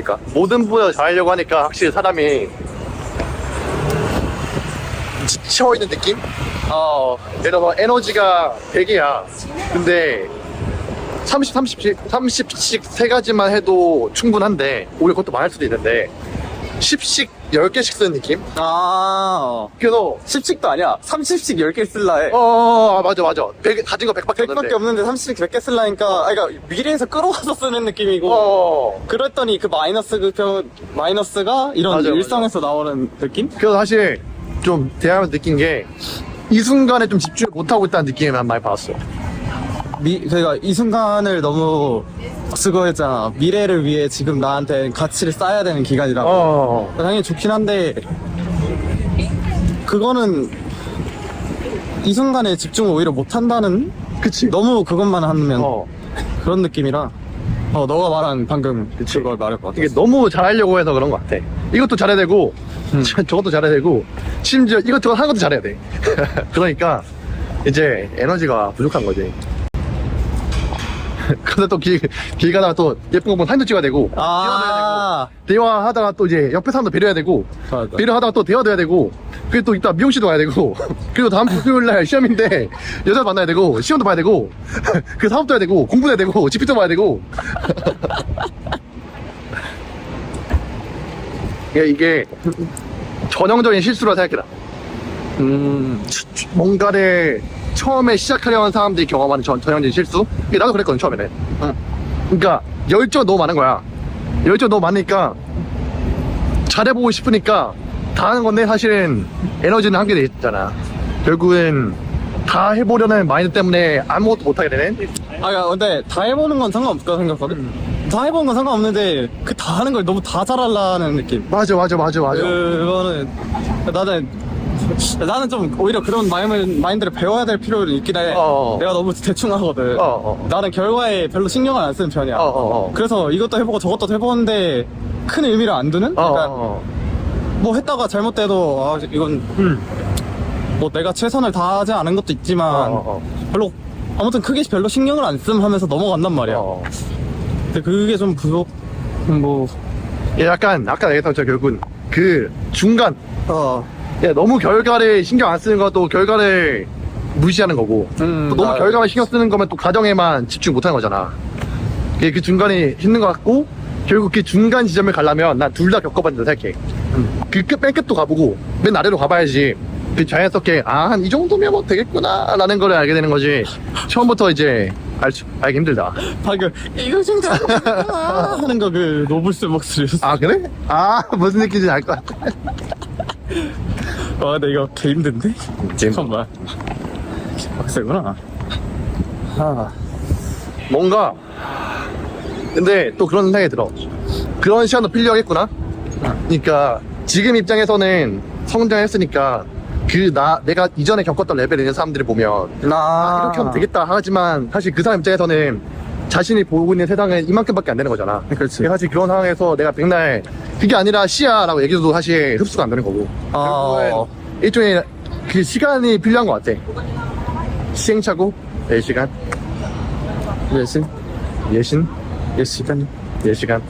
그러니까 모든 분야 잘하려고 하니까 확실히 사람이 지쳐 있는 느낌? 어, 예를 들어 에너지가 100이야. 근데 30, 30씩, 30씩 세 가지만 해도 충분한데, 오히려 그것도 많을 수도 있는데, 10씩 10개씩 쓰는 느낌? 아, 그래서, 10씩도 아니야. 30씩 10개 쓸라 해. 어, 어, 어, 맞아, 맞아. 100, 가진 거 100밖에 100밖에 없는데 30씩 100개 쓸라니까, 아, 그러니까 미래에서 끌어와서 쓰는 느낌이고. 어, 그랬더니 그 마이너스 그 표, 마이너스가 이런 맞아. 일상에서 나오는 느낌? 그래서 사실 좀 대하면서 느낀 게, 이 순간에 좀 집중을 못하고 있다는 느낌을 난 많이 받았어. 미, 그러니까 이 순간을 너무 수고했잖아. 미래를 위해 지금 나한테 가치를 쌓아야 되는 기간이라고. 어, 당연히 좋긴 한데 그거는 이 순간에 집중을 오히려 못 한다는 그치. 너무 그것만 하면 어. 그런 느낌이라 어 너가 말한 방금 그걸 말할 것 같아 이게 너무 잘하려고 해서 그런 것 같아. 이것도 잘해야 되고, 음. 저- 저것도 잘해야 되고, 심지어 이것저것 하는 것도 잘해야 돼. 그러니까, 이제 에너지가 부족한 거지. 근데 또 길, 길 가다가 또 예쁜 거 보면 사진도 찍어야 되고, 아 대화하다가 또 이제 옆에 사람도 배려해야 되고, 맞아. 배려하다가 또 대화도 해야 되고, 그리고 또 이따 미용실도 가야 되고, 그리고 다음 토요일 날 시험인데, 여자 만나야 되고, 시험도 봐야 되고, 그 사업도 해야 되고, 공부도 해야 되고, 집필도 봐야 되고. 이게, 이게 전형적인 실수라 생각해라. 음 뭔가를 처음에 시작하려는 사람들이 경험하는 전, 전형적인 실수? 이게 나도 그랬거든, 처음에는. 응. 그러니까, 열정 너무 많은 거야. 열정 너무 많으니까, 잘해보고 싶으니까, 다 하는 건데, 사실은 에너지는 한계돼 있잖아. 결국은, 다 해보려는 마인드 때문에 아무것도 못하게 되는? 아, 야, 근데 다 해보는 건 상관없다 생각하거든. 다 해보는 건 상관없는데 그 다 하는 걸 너무 다 잘하려는 느낌. 맞아, 맞아, 맞아, 맞아. 그거는 나는 나는 좀 오히려 그런 마인드, 마인드를 배워야 될 필요는 있긴 해. 어. 내가 너무 대충 하거든. 어, 어. 나는 결과에 별로 신경을 안 쓰는 편이야. 어, 어, 어. 그래서 이것도 해보고 저것도 해보는데 큰 의미를 안 두는? 어, 그러니까 어, 뭐 했다가 잘못돼도 아, 이건 뭐 내가 최선을 다하지 않은 것도 있지만 어, 어. 별로 아무튼 크게 별로 신경을 안 씀 하면서 넘어간단 말이야. 어. 근데 그게 좀 부족 뭐 예, 약간, 아까 얘기했던 저 결국은, 그, 중간, 어. 야, 너무 결과를 신경 안 쓰는 것도 결과를 무시하는 거고. 음, 또 너무 나- 결과만 신경 쓰는 거면 또 과정에만 집중 못하는 거잖아. 그게 그 중간이 힘든 것 같고 결국 그 중간 지점을 가려면 난 둘 다 겪어봤는데 생각해. 그 끝, 맨 끝도 가보고 맨 아래로 가봐야지. 그 자연스럽게 아 한 이 정도면 뭐 되겠구나 라는 걸 알게 되는 거지. 처음부터 이제 알, 수, 알기 힘들다. 방금 이거 정도 하는 거 그 노블스 목소리였어. 아 그래? 아 무슨 느낌인지 알 것 같아 아, 근데 이거 개 힘든데? 잠깐만. 빡세구나. 아, 뭔가 근데 또 그런 생각이 들어 그런 시간도 필요하겠구나 그러니까 지금 입장에서는 성장했으니까 그 나 내가 이전에 겪었던 레벨에 있는 사람들을 보면 나 아, 이렇게 하면 되겠다 하지만 사실 그 사람 입장에서는 자신이 보고 있는 세상은 이만큼밖에 안 되는 거잖아 그렇지. 사실 그런 상황에서 내가 백날 그게 아니라 시야라고 얘기해도 사실 흡수가 안 되는 거고 아. 일종의 그 시간이 필요한 것 같아 시행착오 내 시간 예신? 예신 예 시간. 예 시간